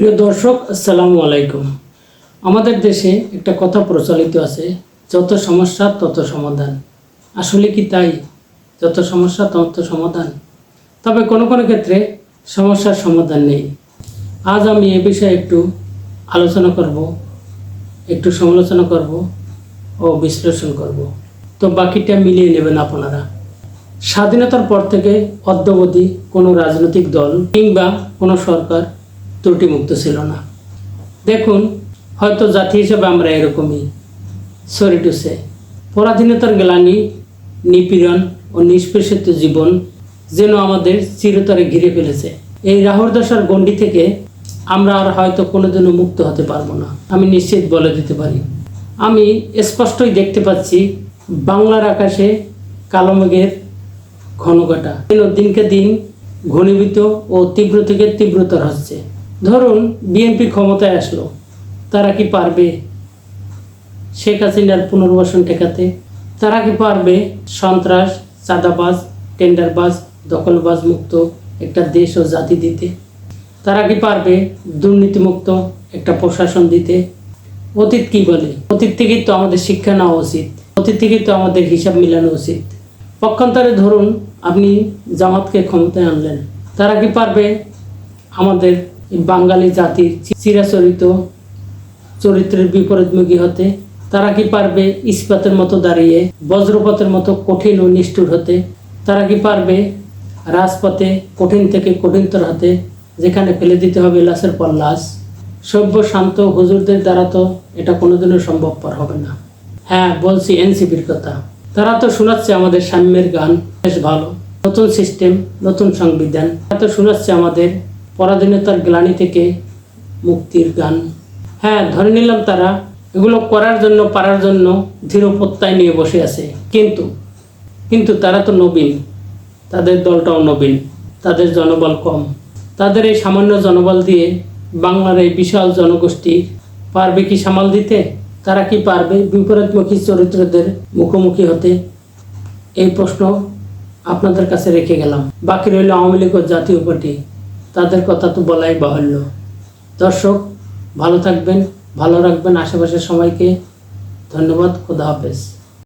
প্রিয় দর্শক, আসসালামু আলাইকুম। আমাদের দেশে একটা কথা প্রচলিত আছে, যত সমস্যা তত সমাধান। আসলে কি তাই? যত সমস্যা তত সমাধান। তবে কোনো কোনো ক্ষেত্রে সমস্যার সমাধান নেই। আজ আমি এ বিষয়ে একটু আলোচনা করব, একটু সমালোচনা করব ও বিশ্লেষণ করব। তো বাকিটা মিলিয়ে নেবেন আপনারা। স্বাধীনতার পর থেকে অদ্যবধি কোনো রাজনৈতিক দল কিংবা কোনো সরকার ত্রুটিমুক্ত ছিল না। দেখুন, হয়তো জাতি হিসেবে আমরা এরকমই। সরি টু সে পরাধীনতার গ্লানি, নিপীড়ন ও নিষ্পেষিত জীবন যেন আমাদের চিরতরে ঘিরে ফেলেছে। এই রাহুর দশার গণ্ডি থেকে আমরা আর হয়তো কোনোদিনও মুক্ত হতে পারব না। আমি নিশ্চিত বলে দিতে পারি। আমি স্পষ্টই দেখতে পাচ্ছি বাংলার আকাশে কালো মেঘের ঘনঘটা। দিনকে দিন ঘনীভূত ও তীব্র থেকে তীব্রতর হচ্ছে। ধরুন বিএনপি ক্ষমতায় আসলো, তারা কি পারবে? শেখ হাসিনার পুনর্বাসন ঠেকাতে তারা কি পারবে? সন্ত্রাস, চাঁদাবাজ, টেন্ডারবাজ, দখলবাজ মুক্ত একটা দেশ ও জাতি দিতে। তারা কি পারবে? দুর্নীতিমুক্ত একটা প্রশাসন দিতে। অতীত কি বলে? অতীত থেকেই তো আমাদের শিক্ষা নেওয়া উচিত। অতীত থেকেই তো আমাদের হিসাব মিলানো উচিত। পক্ষান্তরে ধরুন আপনি জামাতকে ক্ষমতায় আনলেন, তারা কি পারবে? আমাদের বাঙালি জাতির চিরাচরিত চরিত্রের বিপরীতমুখী হতে, তারা কি পারবে ইস্পাতের মতো দাঁড়িয়ে, বজ্রপাতের মতো কঠিন ও নিষ্ঠুর হতে? তারা কি পারবে রাজপথে কঠিন থেকে কঠিনতর হাতে, যেখানে ফেলে দিতে হবে লাশের পর লাশ সভ্য শান্ত হুজুরদের দ্বারা তো এটা কোনোদিনও সম্ভবপর হবে না। হ্যাঁ বলছি এনসিপির কথা। তারা তো শোনাচ্ছে আমাদের সাম্যের গান, বেশ ভালো। নতুন সিস্টেম, নতুন সংবিধান। তারা তো শোনাচ্ছে আমাদের পরাধীনতার গ্লানি থেকে মুক্তির গান। হ্যাঁ ধরে নিলাম তারা এগুলো করার জন্য, পারার জন্য দৃঢ় নিয়ে বসে আছে। কিন্তু কিন্তু তারা তো নবীন। তাদের দলটাও নবীন। তাদের জনবল কম। তাদের এই সামান্য জনবল দিয়ে বাংলার এই বিশাল জনগোষ্ঠী পারবে কি সামাল দিতে? তারা কি পারবে বিপরীতমুখী চরিত্রদের মুখোমুখি হতে? এই প্রশ্ন আপনাদের কাছে রেখে গেলাম। বাকি রইল আওয়ামী লীগ ও জাতীয় পার্টি। তাদের কথা তো বলাই বাহুল্য। দর্শক, ভালো থাকবেন, ভালো রাখবেন আশেপাশের সবাইকে। ধন্যবাদ, খোদা হাফেজ।